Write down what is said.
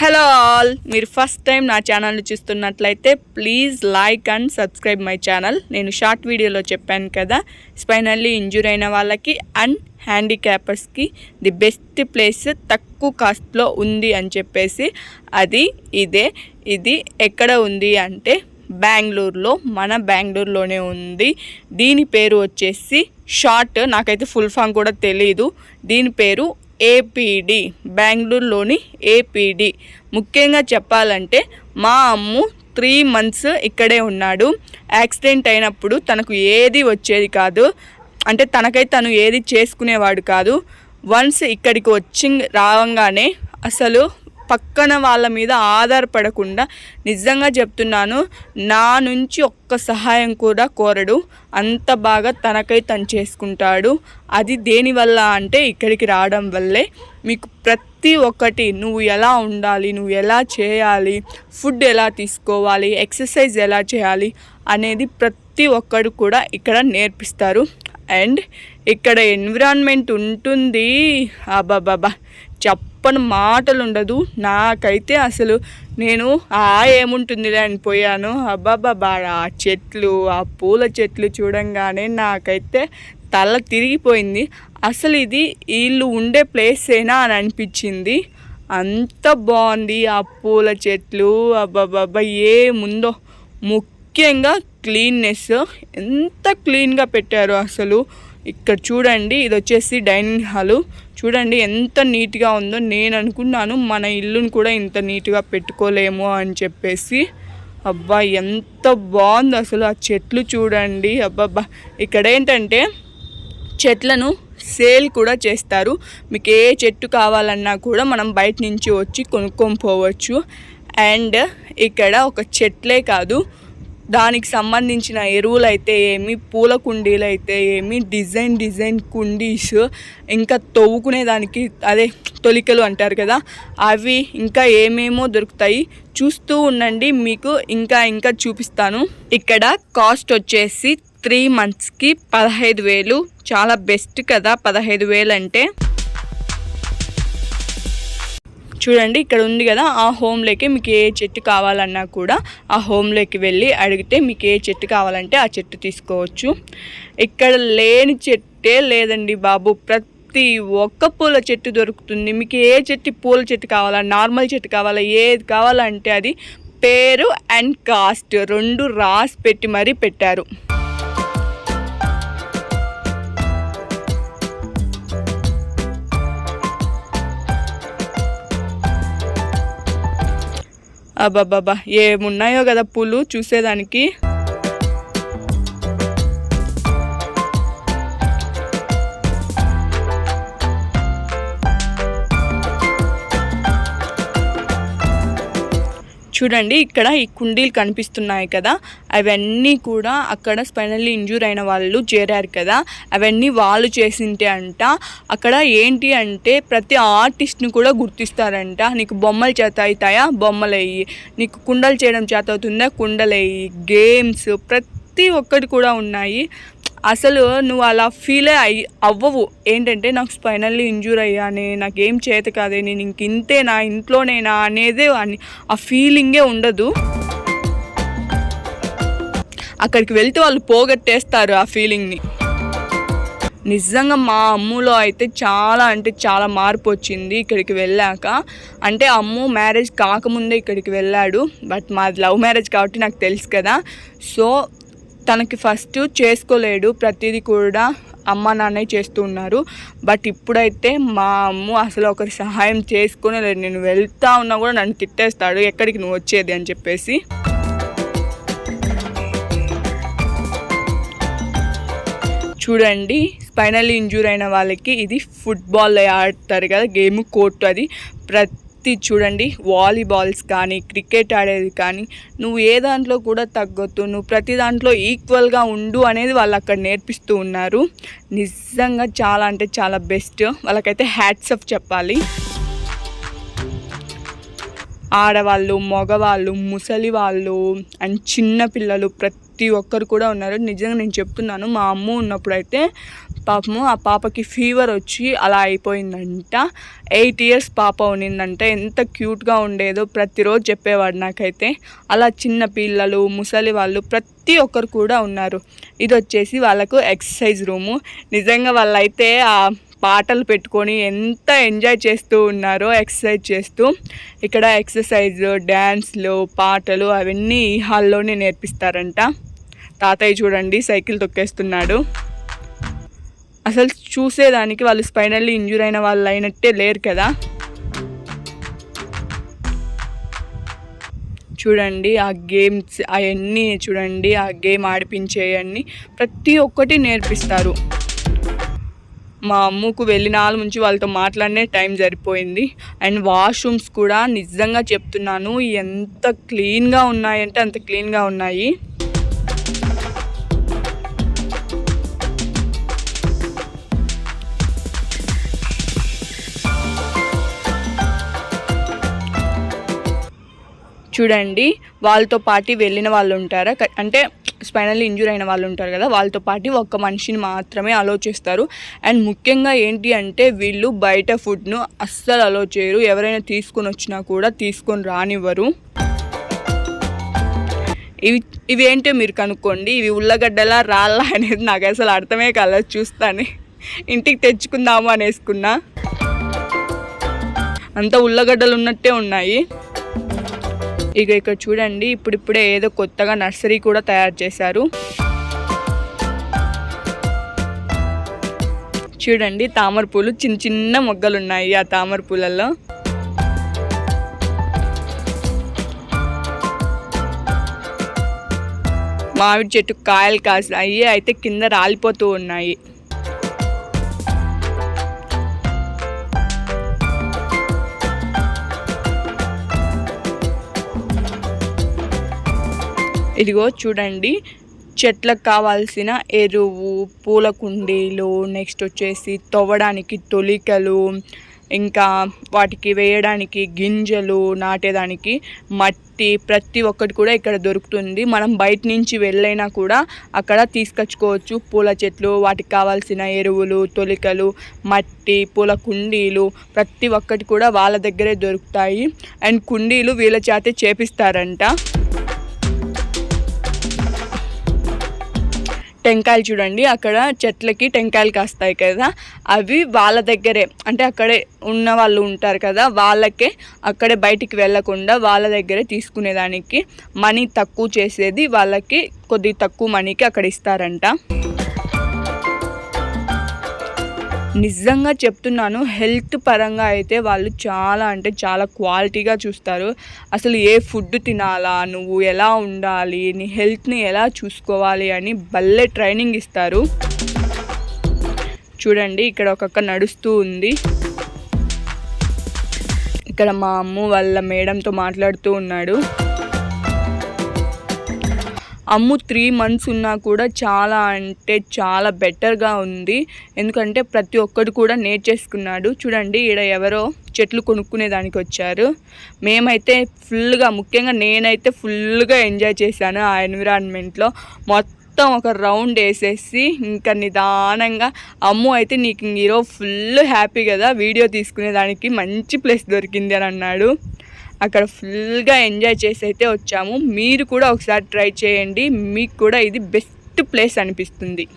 Hello all. మీరు first time నా channel చూస్తున్నట్లయితే please like and subscribe my channel. నేను షార్ట్ వీడియోలో చెప్పాను కదా స్పైనల్లీ ఇంజూర్ అయిన వాళ్ళకి అండ్ హ్యాండిక్యాపర్స్కి ది బెస్ట్ ప్లేస్ తక్కువ కాస్ట్లో ఉంది అని చెప్పేసి అది ఇదే. ఇది ఎక్కడ ఉంది అంటే బెంగళూరులో మన బెంగళూరులోనే ఉంది. దీని పేరు వచ్చేసి షార్ట్. నాకైతే ఫుల్ ఫామ్ కూడా తెలియదు దీని పేరు ఏపీడి బెంగళూరులోని ఏపీడి. ముఖ్యంగా చెప్పాలంటే మా అమ్ము త్రీ మంత్స్ ఇక్కడే ఉన్నాడు. యాక్సిడెంట్ అయినప్పుడు తనకు ఏది వచ్చేది కాదు. అంటే తనకై తను ఏది చేసుకునేవాడు కాదు. వన్స్ ఇక్కడికి వచ్చి రావంగానే అసలు పక్కన వాళ్ళ మీద ఆధారపడకుండా నిజంగా చెప్తున్నాను నా నుంచి ఒక్క సహాయం కూడా కోరడు. అంత బాగా తనకై తను చేసుకుంటాడు. అది దేనివల్ల అంటే ఇక్కడికి రావడం వల్లే. మీకు ప్రతి ఒక్కటి నువ్వు ఎలా ఉండాలి నువ్వు ఎలా చేయాలి ఫుడ్ ఎలా తీసుకోవాలి ఎక్సర్సైజ్ ఎలా చేయాలి అనేది ప్రతి ఒక్కడు కూడా ఇక్కడ నేర్పిస్తారు. అండ్ ఇక్కడ ఎన్విరాన్మెంట్ ఉంటుంది. అబ్బాబాబా చెప్పని మాటలు ఉండదు నాకైతే అసలు నేను ఆ ఏముంటుందిలే అని పోయాను. అబ్బాబాబా ఆ చెట్లు ఆ పూల చెట్లు చూడంగానే నాకైతే తల తిరిగిపోయింది. అసలు ఇది వీళ్ళు ఉండే ప్లేసేనా అని అనిపించింది. అంత బాగుంది ఆ పూల చెట్లు. అబ్బాబాబా ఏముందో. ముఖ్యంగా క్లీన్నెస్. ఎంత క్లీన్గా పెట్టారు అసలు. ఇక్కడ చూడండి ఇది వచ్చేసి డైనింగ్ హాలు. చూడండి ఎంత నీట్గా ఉందో నేను అనుకున్నాను మన ఇల్లును కూడా ఇంత నీట్గా పెట్టుకోలేము అని చెప్పేసి. అబ్బా ఎంత బాగుంది అసలు ఆ చెట్లు చూడండి. అబ్బబ్బా ఇక్కడ ఏంటంటే చెట్లను సేల్ కూడా చేస్తారు. మీకు ఏ చెట్టు కావాలన్నా కూడా మనం బయట నుంచి వచ్చి కొనుక్కొని పోవచ్చు. అండ్ ఇక్కడ ఒక చెట్లే కాదు దానికి సంబంధించిన ఎరువులు అయితే ఏమి పూల కుండీలు అయితే ఏమి డిజైన్ డిజైన్ కుండీస్ ఇంకా తవ్వుకునే దానికి అదే తొలికలు అంటారు కదా అవి ఇంకా ఏమేమో దొరుకుతాయి. చూస్తూ ఉండండి మీకు ఇంకా ఇంకా చూపిస్తాను. ఇక్కడ కాస్ట్ వచ్చేసి త్రీ మంత్స్కి పదహైదు వేలు. చాలా బెస్ట్ కదా పదహైదు వేలు అంటే చూడండి ఇక్కడ ఉంది కదా ఆ హోమ్లోకి మీకు ఏ చెట్టు కావాలన్నా కూడా ఆ హోమ్లోకి వెళ్ళి అడిగితే మీకు ఏ చెట్టు కావాలంటే ఆ చెట్టు తీసుకోవచ్చు. ఇక్కడ లేని చెట్టే లేదండి బాబు. ప్రతి ఒక్క పూల చెట్టు దొరుకుతుంది. మీకు ఏ చెట్టు పూల చెట్టు కావాలా నార్మల్ చెట్టు కావాలా ఏది కావాలంటే అది పేరు అండ్ కాస్ట్ రెండు రాసి పెట్టి మరీ పెట్టారు. అబ్బాబ్బాబ్బా ఏమున్నాయో కదా పూలు చూసేదానికి. చూడండి ఇక్కడ ఈ కుండీలు కనిపిస్తున్నాయి కదా. అవన్నీ కూడా అక్కడ స్పైనల్లీ ఇంజూర్ అయిన వాళ్ళు చేరారు కదా. అవన్నీ వాళ్ళు చేసింటే అంట అక్కడ ఏంటి అంటే ప్రతి ఆర్టిస్ట్ని కూడా గుర్తిస్తారంట. నీకు బొమ్మలు చేత అవుతాయా? బొమ్మలయ్యి నీకు కుండలు చేయడం చేత అవుతుందా? కుండలయ్యి గేమ్స్ ప్రతి ఒక్కటి కూడా ఉన్నాయి. అసలు నువ్వు అలా ఫీలే అయ్యి అవ్వవు. ఏంటంటే నాకు స్పైనల్లీ ఇంజూర్ అయ్యానే నాకేం చేత కాదే నేను ఇంక ఇంతేనా ఇంట్లోనేనా అనేదే అని ఆ ఫీలింగే ఉండదు. అక్కడికి వెళ్తే వాళ్ళు పోగొట్టేస్తారు ఆ ఫీలింగ్ని. నిజంగా మా అమ్ములో అయితే చాలా అంటే చాలా మార్పు వచ్చింది ఇక్కడికి వెళ్ళాక. అంటే అమ్ము మ్యారేజ్ కాకముందే ఇక్కడికి వెళ్ళాడు. బట్ మాది లవ్ మ్యారేజ్ కాబట్టి నాకు తెలుసు కదా. సో తనకి ఫస్ట్ చేసుకోలేడు ప్రతిదీ కూడా అమ్మ నాన్నయ్య చేస్తూ ఉన్నారు. బట్ ఇప్పుడైతే మా అమ్మ అసలు ఒకరి సహాయం చేసుకునే లేదు నేను వెళ్తా ఉన్నా కూడా నన్ను తిట్టేస్తాడు ఎక్కడికి నువ్వు వచ్చేది అని చెప్పేసి. చూడండి స్పైనల్ ఇంజూర్ అయిన వాళ్ళకి ఇది ఫుట్బాల్ ఆడతారు కదా గేమ్ కోర్టు అది. ప్రతి చూడండి వాలీబాల్స్ కానీ క్రికెట్ ఆడేది కానీ నువ్వు ఏ దాంట్లో కూడా తగ్గొద్దు నువ్వు ప్రతి దాంట్లో ఈక్వల్గా ఉండు అనేది వాళ్ళు అక్కడ నేర్పిస్తూ ఉన్నారు. నిజంగా చాలా అంటే చాలా బెస్ట్. వాళ్ళకైతే హ్యాట్స్ ఆఫ్ చెప్పాలి. ఆడవాళ్ళు మగవాళ్ళు ముసలి వాళ్ళు అండ్ చిన్నపిల్లలు ప్రతి ప్రతి ఒక్కరు కూడా ఉన్నారు. నిజంగా నేను చెప్తున్నాను మా అమ్మ ఉన్నప్పుడు అయితే పాపము ఆ పాపకి ఫీవర్ వచ్చి అలా అయిపోయిందంట. ఎయిట్ ఇయర్స్ పాప ఉన్నిందంట. ఎంత క్యూట్గా ఉండేదో ప్రతిరోజు చెప్పేవాడు నాకైతే. అలా చిన్న పిల్లలు ముసలి వాళ్ళు ప్రతి ఒక్కరు కూడా ఉన్నారు. ఇది వచ్చేసి వాళ్ళకు ఎక్సర్సైజ్ రూము నిజంగా వాళ్ళైతే ఆ పాటలు పెట్టుకొని ఎంత ఎంజాయ్ చేస్తూ ఉన్నారో ఎక్సర్సైజ్ చేస్తూ ఇక్కడ ఎక్సర్సైజ్ డ్యాన్స్లు పాటలు అవన్నీ ఈ హాల్లోనే నేర్పిస్తారంట. తాతయ్య చూడండి సైకిల్ తొక్కేస్తున్నాడు. అసలు చూసేదానికి వాళ్ళు స్పైనల్లీ ఇంజూర్ అయిన వాళ్ళు అయినట్టే లేరు కదా. చూడండి ఆ గేమ్స్ అవన్నీ చూడండి ఆ గేమ్ ఆడిపించేవన్నీ ప్రతి ఒక్కటి నేర్పిస్తారు. మా అమ్మకు వెళ్ళినాల నుంచి వాళ్ళతో మాట్లాడినే టైం సరిపోయింది. అండ్ వాష్రూమ్స్ కూడా నిజంగా చెప్తున్నాను ఎంత క్లీన్గా ఉన్నాయంటే అంత క్లీన్గా ఉన్నాయి. చూడండి వాళ్ళతో పాటు వెళ్ళిన వాళ్ళు ఉంటారా? అంటే స్పైనల్ ఇంజూర్ అయిన వాళ్ళు ఉంటారు కదా వాళ్ళతో పాటు ఒక్క మనిషిని మాత్రమే అలో చేస్తారు. అండ్ ముఖ్యంగా ఏంటి అంటే వీళ్ళు బయట ఫుడ్ను అస్సలు అలో చేయరు. ఎవరైనా తీసుకొని వచ్చినా కూడా తీసుకొని రానివ్వరు. ఇవి ఇవి ఏంటో మీరు కనుక్కోండి. ఇవి ఉల్లగడ్డలా రాళ్ళ అనేది నాకు అసలు అర్థమే కాలేదు. చూస్తానే. ఇంటికి తెచ్చుకుందాము అనేసుకున్నా. అంత ఉల్లగడ్డలు ఉన్నట్టే ఉన్నాయి. ఇక ఇక్కడ చూడండి ఇప్పుడిప్పుడే ఏదో కొత్తగా నర్సరీ కూడా తయారు చేశారు. చూడండి తామర పూలు చిన్న చిన్న మొగ్గలు ఉన్నాయి ఆ తామర పూలలో మామిడి చెట్టు కాయలు కాసాయి అయితే కింద రాలిపోతూ ఉన్నాయి. ఇదిగో చూడండి చెట్లకు కావాల్సిన ఎరువు పూల కుండీలు నెక్స్ట్ వచ్చేసి తవ్వడానికి తొలికలు ఇంకా వాటికి వేయడానికి గింజలు నాటేదానికి మట్టి ప్రతి ఒక్కటి కూడా ఇక్కడ దొరుకుతుంది. మనం బయట నుంచి వెళ్ళైనా కూడా అక్కడ తీసుకొచ్చుకోవచ్చు. పూల చెట్లు వాటికి కావాల్సిన ఎరువులు తొలికలు మట్టి పూల కుండీలు ప్రతి ఒక్కటి కూడా వాళ్ళ దగ్గరే దొరుకుతాయి. అండ్ కుండీలు వీళ్ళ చేతే చేపిస్తారంట. టెంకాయలు చూడండి. అక్కడ చెట్లకి టెంకాయలు కాస్తాయి కదా. అవి వాళ్ళ దగ్గరే. అంటే అక్కడే ఉన్న వాళ్ళు ఉంటారు కదా. వాళ్ళకే అక్కడే బయటికి వెళ్ళకుండా వాళ్ళ దగ్గరే తీసుకునేదానికి మనీ తక్కువ చేసేది వాళ్ళకి కొద్ది తక్కువ మనీకి అక్కడ ఇస్తారంట. నిజంగా చెప్తున్నాను హెల్త్ పరంగా అయితే వాళ్ళు చాలా అంటే చాలా క్వాలిటీగా చూస్తారు. అసలు ఏ ఫుడ్ తినాలా నువ్వు ఎలా ఉండాలి నీ హెల్త్ని ఎలా చూసుకోవాలి అని భలే ట్రైనింగ్ ఇస్తారు. చూడండి ఇక్కడ ఒక్కొక్క నడుస్తూ ఉంది. ఇక్కడ మా అమ్మ వాళ్ళ మేడంతో మాట్లాడుతూ ఉన్నాడు. అమ్ము త్రీ మంత్స్ ఉన్నా కూడా చాలా అంటే చాలా బెటర్గా ఉంది. ఎందుకంటే ప్రతి ఒక్కడు కూడా నేర్చేసుకున్నాడు. చూడండి ఈడ ఎవరో చెట్లు కొనుక్కునే దానికి వచ్చారు. మేమైతే ఫుల్గా ముఖ్యంగా నేనైతే ఫుల్గా ఎంజాయ్ చేశాను ఆ ఎన్విరాన్మెంట్లో మొత్తం మొత్తం ఒక రౌండ్ వేసేసి ఇంకా నిదానంగా అమ్ము అయితే నీకు ఈరోజు ఫుల్ హ్యాపీ కదా వీడియో తీసుకునేదానికి మంచి ప్లేస్ దొరికింది అని అన్నాడు. అక్కడ ఫుల్గా ఎంజాయ్ చేసి అయితే వచ్చాము. మీరు కూడా ఒకసారి ట్రై చేయండి. మీకు కూడా ఇది బెస్ట్ ప్లేస్ అనిపిస్తుంది.